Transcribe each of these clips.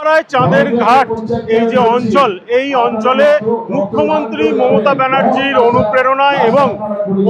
পাড়ায় চাঁদের ঘাট, এই যে অঞ্চল, এই অঞ্চলে মুখ্যমন্ত্রী মমতা ব্যানার্জির অনুপ্রেরণায় এবং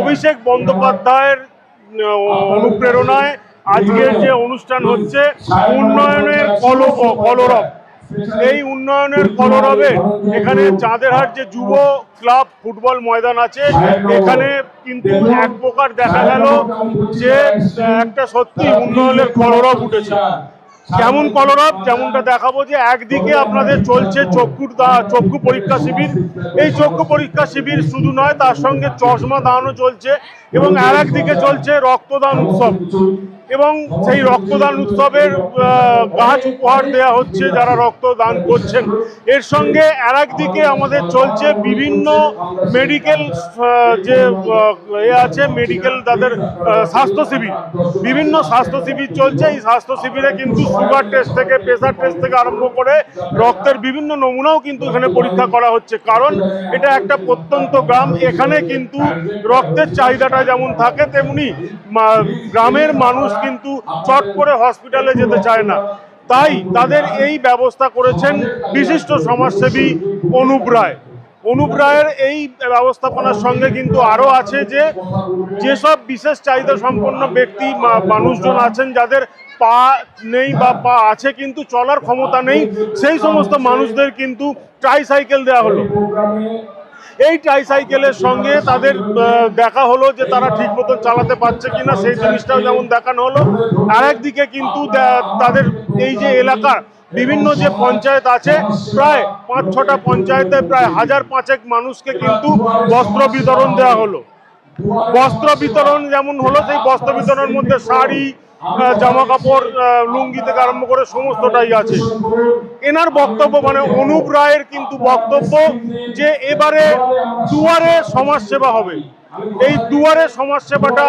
অভিষেক বন্দ্যোপাধ্যায়ের অনুপ্রেরণায় আজকের যে অনুষ্ঠান হচ্ছে উন্নয়নের কল, কলরব। এই উন্নয়নের কলরবে এখানে চাঁদেরহাট যে যুব ক্লাব ফুটবল ময়দান আছে, এখানে কিন্তু এক প্রকার দেখা গেল যে একটা সত্যি উন্নয়নের কলরব উঠেছে। কেমন কলরব, যেমনটা দেখাবো যে একদিকে আপনাদের চলছে চক্ষুর চক্ষু পরীক্ষা শিবির। এই চক্ষু পরীক্ষা শিবির শুধু নয়, তার সঙ্গে চশমা দানও চলছে এবং আর একদিকে চলছে রক্তদান উৎসব। এবং সেই রক্তদান উৎসবের গাছ উপহার দেওয়া হচ্ছে যারা রক্তদান করছেন। এর সঙ্গে আর একদিকে আমাদের চলছে বিভিন্ন মেডিকেল যে এ আছে মেডিকেল তাদের স্বাস্থ্য শিবির। বিভিন্ন স্বাস্থ্য শিবির চলছে। এই স্বাস্থ্য শিবিরে কিন্তু সুগার টেস্ট থেকে প্রেশার টেস্ট থেকে আরম্ভ করে রক্তের বিভিন্ন নমুনাও কিন্তু এখানে পরীক্ষা করা হচ্ছে। কারণ এটা একটা প্রত্যন্ত গ্রাম। এখানে কিন্তু রক্তের চাহিদাটা যেমন থাকে, তেমনি গ্রামের মানুষ কিন্তু চট করে হসপিটালে যেতে চায় না। তাই তাদের এই ব্যবস্থা করেছেন বিশিষ্ট সমাজসেবী অনুপ রায়। অনুপ রায়ের এই ব্যবস্থাপনার সঙ্গে কিন্তু আরও আছে যে, যেসব বিশেষ চাহিদা সম্পন্ন ব্যক্তি মানুষজন আছেন, যাদের পা নেই বা পা আছে কিন্তু চলার ক্ষমতা নেই, সেই সমস্ত মানুষদের কিন্তু ট্রাইসাইকেল দেওয়া হলো। এই ট্রাইসাইকেলের সঙ্গে তাদের দেখা হলো যে তারা ঠিক মতো চালাতে পারছে কিনা, সেই জিনিসটাও যেমন দেখানো হলো। আর একদিকে কিন্তু তাদের এই যে এলাকার বিভিন্ন যে পঞ্চায়েত আছে, প্রায় পাঁচ ছটা পঞ্চায়েতে প্রায় হাজার পাঁচেক মানুষকে কিন্তু বস্ত্র বিতরণ দেওয়া হলো। বস্ত্র বিতরণ যেমন হলো, সেই বস্ত্র বিতরণের মধ্যে শাড়ি জামা কাপড় লুঙ্গি থেকে আরম্ভ করে সমস্তটাই আছে। এনার বক্তব্য মানে অনুপ রায়ের কিন্তু বক্তব্য যে এবারে দুয়ারে সমাজসেবা হবে। এই দুয়ারে সমাজসেবাটা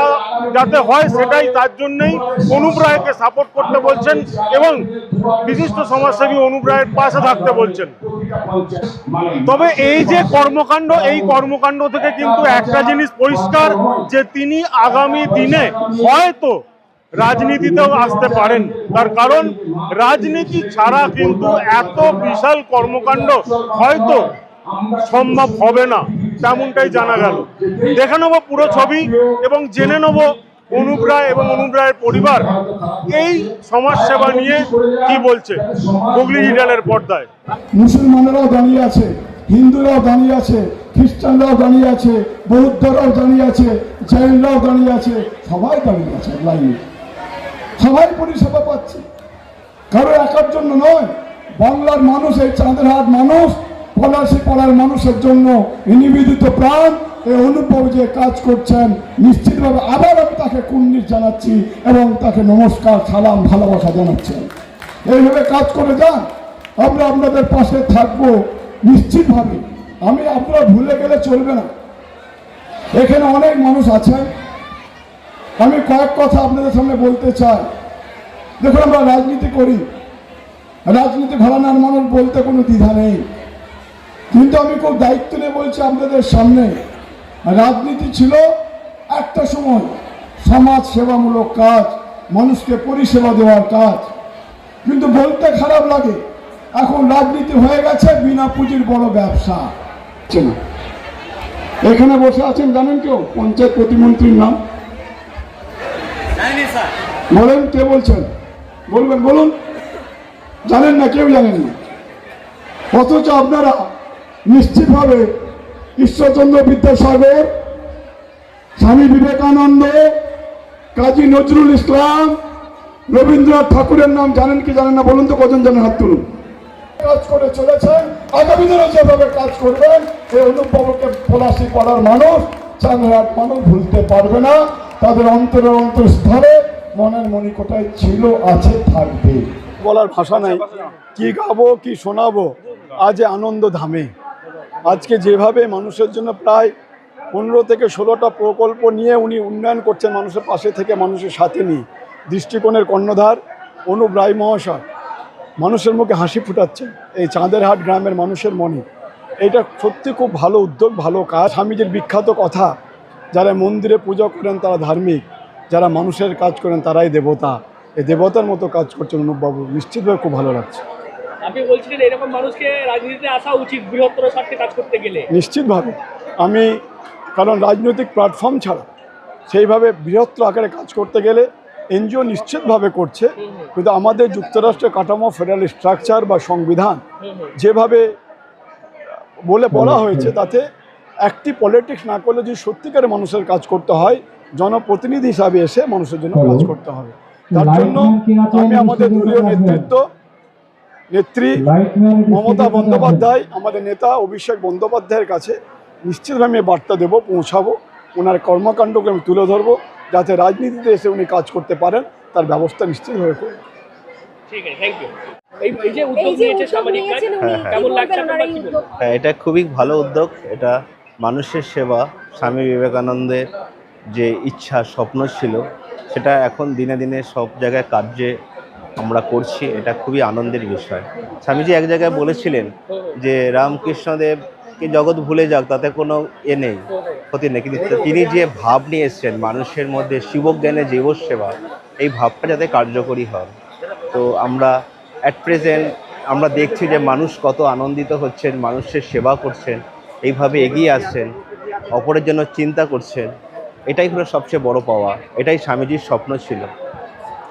যাতে হয় সেটাই তার জন্যই অনুপ রায়কে সাপোর্ট করতে বলছেন এবং বিশিষ্ট সমাজসেবী অনুপ রায়ের পাশে থাকতে বলছেন। তবে এই যে কর্মকাণ্ড এই কর্মকাণ্ড থেকে কিন্তু একটা জিনিস পরিষ্কার যে তিনি আগামী দিনে হয়তো রাজনীতিতেও আসতে পারেন। তার কারণ, রাজনীতি ছাড়া কিন্তু এত বিশাল কর্মকাণ্ড হয়তো সম্ভব হবে না, তেমনটাই জানা গেল। দেখে নেব পুরো ছবি এবং জেনে নেব অনুপ এবং অনুপ পরিবার এই সমাজসেবা নিয়ে কি বলছে হুগলি ডিজিটালের পর্দায়। মুসলমানেরাও দাঁড়িয়ে আছে, হিন্দুরাও দাঁড়িয়ে আছে, খ্রিস্টানরাও দাঁড়িয়ে আছে, বৌদ্ধরাও দাঁড়িয়ে আছে, জৈনরাও দাঁড়িয়ে আছে, সবাই দাঁড়িয়ে আছে লাইনে সবাই পরিষেবা পাচ্ছে। কারও একার জন্য নয়, বাংলার মানুষ এই চাঁদের মানুষ, পলাশি পাড়ার মানুষের জন্য নিবেদিত প্রাণ। এই অনুভব যে কাজ করছেন, নিশ্চিতভাবে আবার আমি তাকে কুন্ডিস জানাচ্ছি এবং তাকে নমস্কার, সালাম, ভালোবাসা জানাচ্ছেন এইভাবে কাজ করে যান, আমরা আপনাদের পাশে থাকব নিশ্চিতভাবে। আমি আপনারা ভুলে গেলে চলবে না। এখানে অনেক মানুষ আছেন আমি কয়েক কথা আপনাদের সামনে বলতে চাই। দেখুন, আমরা রাজনীতি করি। রাজনীতি ঘরানার মানুষ বলতে কোনো দ্বিধা নেই। কিন্তু আমি খুব দায়িত্ব নিয়ে বলছি আপনাদের সামনে, রাজনীতি ছিল একটা সময়, সমাজ সেবামূলক কাজ, মানুষকে পরিষেবা দেওয়ার কাজ। কিন্তু বলতে খারাপ লাগে, এখন রাজনীতি হয়ে গেছে বিনা পুঁজির বড় ব্যবসা। এখানে বসে আছেন জানেন কেউ? পঞ্চায়েত প্রতিমন্ত্রীর নাম? বলেন কে বলছেন? বলবেন, বলুন। জানেন না, কেউ জানেন না। অথচ আপনারা নিশ্চিতভাবে ঈশ্বরচন্দ্র বিদ্যাসাগর, স্বামী বিবেকানন্দ, কাজী নজরুল ইসলাম, রবীন্দ্রনাথ ঠাকুরের নাম জানেন কি জানেন না? বলুন তো, কজন জানেন? হাত তুলুন। কাজ করে চলেছেন। আগামী দিনে যেভাবে কাজ করবেন এই অনুভবকে পলাশি পাড়ার মানুষ চাঁদহাট মানুষ ভুলতে পারবে না। তাদের অন্তরের অন্তঃস্থলে মনের মণিকোটায় ছিল আছে থাকবে। বলার ভাষা নাই। কি গাবো কি শোনাবো আজ আনন্দ ধামে। আজকে যেভাবে মানুষের জন্য প্রায় পনেরো থেকে ষোলোটা প্রকল্প নিয়ে উনি উন্নয়ন করছেন মানুষের পাশে থেকে মানুষের সাথে নিয়ে। দৃষ্টিকোণের কর্ণধার অনুপ রায় মহাশয় মানুষের মুখে হাসি ফুটাচ্ছেন এই চাঁদেরহাট গ্রামের মানুষের মনে। এটা সত্যি খুব ভালো উদ্যোগ ভালো কাজ। স্বামীজির বিখ্যাত কথা যারা মন্দিরে পুজো করেন তারা ধার্মিক। যারা মানুষের কাজ করেন তারাই দেবতা। এই দেবতার মতো কাজ করছেন অনুপবাবু নিশ্চিতভাবে খুব ভালো লাগছে। আপনি বলছিলেন এরকম মানুষকে রাজনীতিতে আসা উচিত বৃহত্তর স্বার্থে কাজ করতে গেলে। নিশ্চিতভাবে। আমি কারণ রাজনৈতিক প্ল্যাটফর্ম ছাড়া সেইভাবে বৃহত্তর আকারে কাজ করতে গেলে এনজিও নিশ্চিতভাবে করছে। কিন্তু আমাদের যুক্তরাষ্ট্রের কাঠামো ফেডারেল স্ট্রাকচার বা সংবিধান যেভাবে বলে বলা হয়েছে তাতে একটি পলিটিক্স না করলে যদি সত্যিকারের মানুষের কাজ করতে হয় জনপ্রতিনিধি হিসাবে এসে মানুষের জন্য কাজ করতে হবে। তার জন্য আমি আমাদের দলীয় নেতৃত্ব নেত্রী মমতা বন্দ্যোপাধ্যায় আমাদের নেতা অভিষেক বন্দ্যোপাধ্যায়ের কাছে নিশ্চিতভাবে আমি বার্তা দেবো পৌঁছাবো। ওনার কর্মকাণ্ডকে আমি তুলে ধরবো যাতে রাজনীতিতে এসে উনি কাজ করতে পারেন তার ব্যবস্থা নিশ্চিতভাবে করব উনি হ্যাঁ, কি কেমন লাগছে বলবেন ওনার আপনার এই কি উদ্যোগ হ্যাঁ, এটা খুবই ভালো উদ্যোগ। এটা মানুষের সেবা স্বামী বিবেকানন্দের যে ইচ্ছা, স্বপ্ন ছিল, সেটা এখন দিনে দিনে সব জায়গায় কার্যে আমরা করছি। এটা খুবই আনন্দের বিষয়। স্বামীজি এক জায়গায় বলেছিলেন যে, রামকৃষ্ণদেবকে জগৎ ভুলে যাক, তাতে কোনো এ নেই, ক্ষতি নেই। কিন্তু তিনি যে ভাব নিয়ে এসছেন, মানুষের মধ্যে শিবজ্ঞানে জীব সেবা এই ভাবটা যাতে কার্যকরী হয়। তো আমরা অ্যাট প্রেজেন্ট আমরা দেখছি যে, মানুষ কত আনন্দিত হচ্ছেন, মানুষের সেবা করছেন, এইভাবে এগিয়ে আসছেন, অপরের জন্য চিন্তা করছেন। এটাই হলো সবচেয়ে বড় পাওয়া। এটাই স্বামীজির স্বপ্ন ছিল।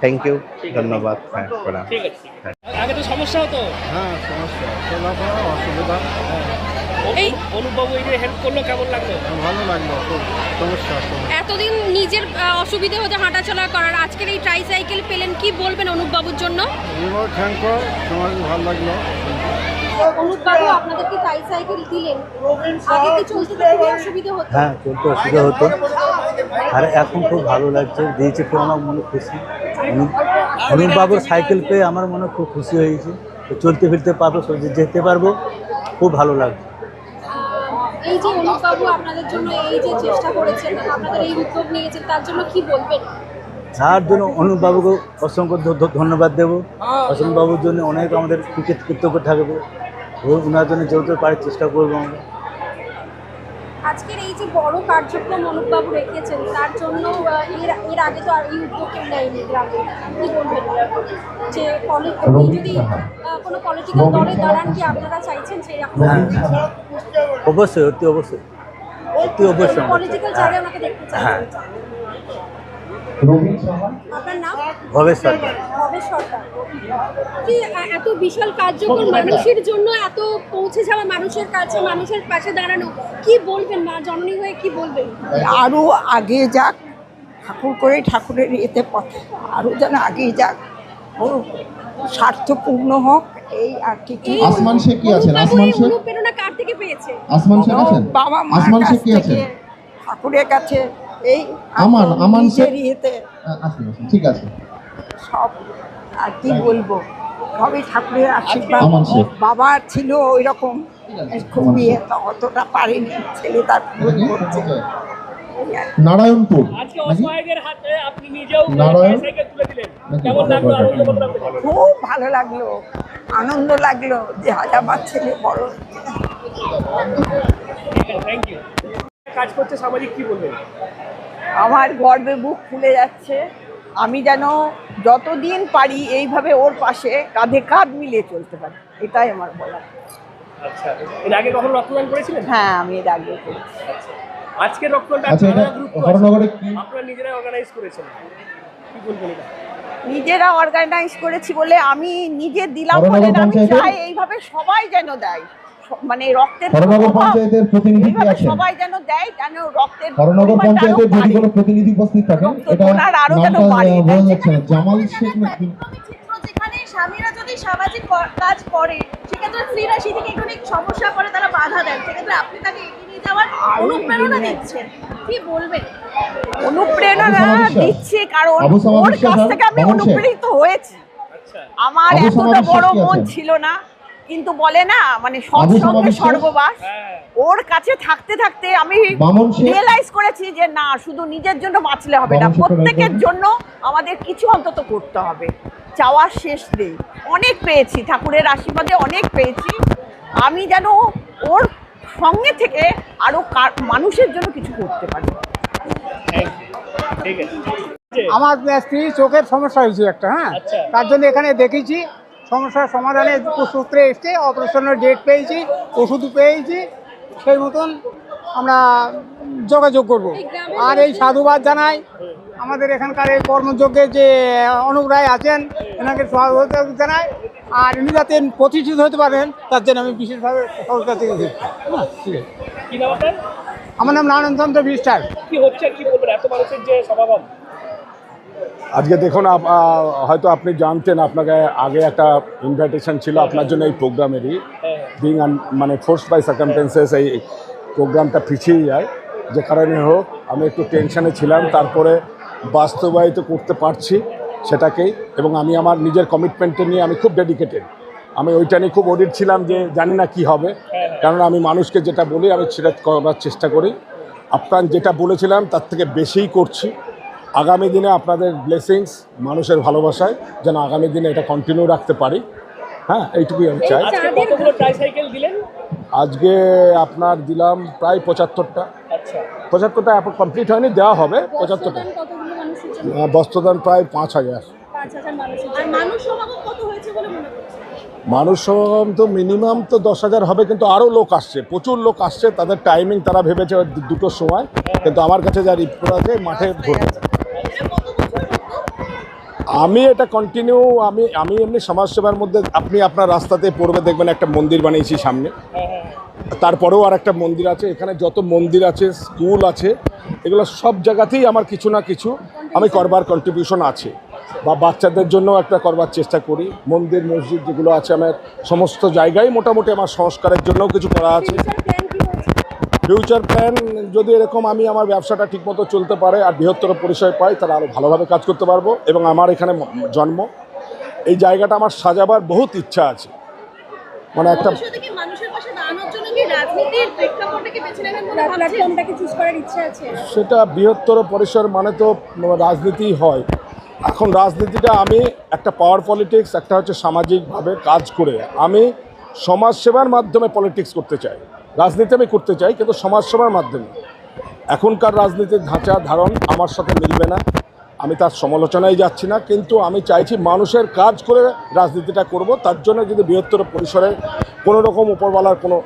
থ্যাংক ইউ ধন্যবাদ। হ্যাঁ প্রণাম ঠিক আছে। ঠিক আছে। আগে তো সমস্যা হতো? হ্যাঁ সমস্যা। অসুবিধা। এই যে হেল্প করল কেমন লাগল? ভালো লাগল। সমস্যা সমস্যা। এতদিন নিজের অসুবিধে হতে হাঁটাচলা করার আজকের এই ট্রাইসাইকেল পেলেন কি বলবেন অনুপবাবুর জন্য? ভালো লাগল। অনুপবাবু আপনাদেরকে ট্রাইসাইকেল দিলেন। আগে কি চলতে খুবই অসুবিধে হতো? হ্যাঁ চলতে অসুবিধা হতো। আর এখন খুব ভালো লাগছে দিয়েছে খুব আমার মনে খুশি। অনুপবাবুর সাইকেল পেয়ে আমার মনে খুব খুশি হয়েছে চলতে ফিরতে পারব যেতে পারব খুব ভালো লাগছে। এই যে অনুপবাবু আপনাদের জন্য এই যে চেষ্টা করেছেন আপনাদের এই উদ্যোগ নিয়েছেন তার জন্য কি বলবেন? তার জন্য অনুপবাবুকে অসংখ্য ধন্যবাদ দেবো। অসংবাবুর জন্য অনেক আমাদের ক্রিকেট কৃতজ্ঞ থাকবে। ওনার জন্য যত পারে চেষ্টা করব আমরা। আজকের এই যে বড় কার্যক্রম অনুপবাবু রেখেছেন তার জন্য এর এর আগে তো আর এই উদ্যোগ কেউ নেয়নি গ্রামে। কি বলবেন? যে যদি কোনো পলিটিক্যাল দলে দাঁড়ান কি আপনারা চাইছেন সেই রকম হ্যাঁ। অবশ্যই অতি অবশ্যই। অতি অবশ্যই পলিটিক্যাল জায়গায় ওনাকে দেখতে হ্যাঁ। চাইছেন আপনার নাম? সরকার। এ- এত বিশাল কার্যক্রম মানুষের জন্য এত পৌঁছে যাওয়া মানুষের কাছে মানুষের পাশে দাঁড়ানো কি বলবেন মা জননী হয়ে কি বলবেন? আরও আগে যাক ঠাকুর করে ঠাকুরের এতে পথে আরও যেন আগিয়ে যাক ও স্বার্থপূর্ণ হোক এই আর কি কি। আসমান শেখ কি আছেন? অনুপ্রেরণা- আসমান শেখ? অনুপ্রেরণা কার থেকে পেয়েছে? আসমান শেখ আছেন? বাবা মার আসমান শেখ কি আছেন? ঠাকুরের কাছে এই আমান, এখন আমান শেখ? ইয়েতে। আ- আসুন আসুন ঠিক আছে। সব আর কি বলব? সবই ঠাকুরের আশীর্বাদ। আমান বাবা ছিল ওই রকম খুব ইয়ে অতটা পারেনি। ছেলে তার ভুল করছে। নারায়ণপুর। আজকে নাকি হাতে আপনি নিজেও তুলে দিলেন। নাকি? কেমন লাগল? আনন্দ কত লাগল খুব ভালো লাগল। আনন্দ লাগল যে আমার ছেলে বড়। কাজ করছে সামাজিক কি বলবেন? আমার গর্বে বুক ফুলে যাচ্ছে। আমি যেন যতদিন পারি এইভাবে ওর পাশে কাঁধে কাঁধ মিলিয়ে চলতে পারি। এটাই আমার বলা আচ্ছা এর আগে কখনো রক্তদান করেছিলেন? হ্যাঁ আমি এর আগে করেছি। রক্তদানটা আচ্ছা কি? আপনারা নিজেরাই অর্গানাইজ করেছেন। কি বলবেন এটা? নিজেরা অর্গানাইজ করেছি বলে আমি নিজে দিলাম বলে না, আমি চাই এইভাবে সবাই যেন দেয়। মানে রক্তের পঞ্চায়েতের প্রতিনিধি কি আছেন? সবাই যেন দেয় যেন রক্তের হরনগর পরিমাণটা পঞ্চায়েতের যদি কোনো প্রতিনিধি উপস্থিত থাকেন এটা আরও যেন বাড়ে, জামাল শেখ নাকি যেখানে স্বামীরা যদি সামাজিক কাজ করে সেক্ষেত্রে স্ত্রীরা সেদিকে একটু সমস্যা করে তারা বাধা দেন সেক্ষেত্রে আপনি তাকে এগিয়ে নিয়ে যাওয়ার অনুপ্রেরণা দিচ্ছেন। কি বলবেন? অনুপ্রেরণা দিচ্ছে কারণ ওর কাছ থেকে আমি অনুপ্রেরিত হয়েছি। আচ্ছা। আমার এতটা বড় মন ছিল না। কিন্তু বলে না মানে সৎসঙ্গে? স্বর্গবাস হ্যাঁ। ওর কাছে থাকতে থাকতে আমি রিয়েলাইজ করেছি যে না শুধু নিজের জন্য বাঁচলে হবে না প্রত্যেকের জন্য আমাদের কিছু অন্তত করতে হবে। চাওয়ার শেষ নেই। অনেক পেয়েছি ঠাকুরের আশীর্বাদে অনেক পেয়েছি। আমি যেন ওর সঙ্গে থেকে আরও কার- মানুষের জন্য কিছু করতে পারি। আমার স্ত্রী চোখের সমস্যা হয়েছে একটা হ্যাঁ? আচ্ছা। তার জন্য এখানে দেখেছি। সমস্যার সমাধানে সূত্রে এসছে অপারেশনের ডেট পেয়েছি ওষুধ পেয়েছি সেই মতন আমরা যোগাযোগ করব। আর এই সাধুবাদ জানাই আমাদের এখানকার এই কর্মযজ্ঞের যে অনুপ রায় আছেন এনাকে স্বাগত জানাই আর ইনি যাতে প্রতিষ্ঠিত হতে পারেন তার জন্য আমি বিশেষভাবে সরকার থেকে আমার নাম নারায়ণ চন্দ্র বিশ্বাস। কি হচ্ছে কি বলবেন? এত মানুষের যে সমাগম। আজকে দেখুন হয়তো আপনি জানতেন, আপনাকে আগে একটা ইনভাইটেশন ছিল আপনার জন্য এই প্রোগ্রামেরই। বিং মানে ফোর্স বাই সার্কামটেন্সেস এই প্রোগ্রামটা পিছিয়ে যায়। যে কারণে হোক, আমি একটু টেনশানে ছিলাম, তারপরে বাস্তবায়িত করতে পারছি সেটাকেই। এবং আমি আমার নিজের কমিটমেন্টে নিয়ে আমি খুব ডেডিকেটেড আমি ওইটা নিয়ে খুব অডিট ছিলাম যে জানি না কি হবে। কারণ আমি মানুষকে যেটা বলি, আমি সেটা করার চেষ্টা করি। আপনার যেটা বলেছিলাম, তার থেকে বেশিই করছি। আগামী দিনে আপনাদের ব্লেসিংস মানুষের ভালোবাসায় যেন আগামী দিনে এটা কন্টিনিউ রাখতে পারি। হ্যাঁ এইটুকুই আমি চাই। আজকে কতগুলো আজকে আপনার দিলাম প্রায় পঁচাত্তরটা। আচ্ছা। পঁচাত্তরটা এখন কমপ্লিট হয়নি দেওয়া হবে পঁচাত্তরটা। বস্ত্রদান প্রায় পাঁচ হাজার। মানুষ সমাগম কত হয়েছে বলে মনে করছেন? মানুষ সমাগম তো মিনিমাম তো দশ হাজার হবে কিন্তু আরও লোক আসছে প্রচুর লোক আসছে তাদের টাইমিং তারা ভেবেছে দুটোর সময় কিন্তু আমার কাছে যা রিপোর্ট আছে মাঠে বছর আমি এটা কন্টিনিউ আমি আমি এমনি সমাজসেবার মধ্যে, আপনি আপনার রাস্তাতে পড়বে, দেখবেন একটা মন্দির বানিয়েছি সামনে। তারপরেও আর একটা মন্দির আছে, এখানে যত মন্দির আছে স্কুল আছে, এগুলো সব জায়গাতেই আমার কিছু না কিছু, আমি করবার কন্ট্রিবিউশন আছে। বা বাচ্চাদের জন্য একটা করবার চেষ্টা করি। মন্দির, মসজিদ যেগুলো আছে, আমার সমস্ত জায়গায় মোটামুটি আমার সংস্কারের জন্যও কিছু করা আছে। ফিউচার প্ল্যান যদি এরকম আমি আমার ব্যবসাটা ঠিকমতো চলতে পারে আর বৃহত্তর পরিচয় পাই তাহলে আরও ভালোভাবে কাজ করতে পারব। এবং আমার এখানে জন্ম। এই জায়গাটা আমার সাজাবার বহুত ইচ্ছা আছে। মানে একটা সেটা বৃহত্তর পরিসর মানে তো রাজনীতি হয়। এখন রাজনীতিটা আমি একটা পাওয়ার পলিটিক্স একটা হচ্ছে সামাজিকভাবে কাজ করে আমি সমাজসেবার মাধ্যমে পলিটিক্স করতে চাই। রাজনীতি আমি করতে চাই, কিন্তু সমাজসেবার মাধ্যমে। এখনকার রাজনীতির ধাঁচা, ধারণ আমার সাথে মিলবে না। আমি তার সমালোচনায় যাচ্ছি না, কিন্তু আমি চাইছি মানুষের কাজ করে রাজনীতিটা করব। তার জন্য যদি বৃহত্তর পরিসরে কোনো রকম উপরওয়ালার কোনো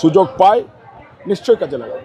সুযোগ পাই, নিশ্চয়ই কাজে লাগাবো।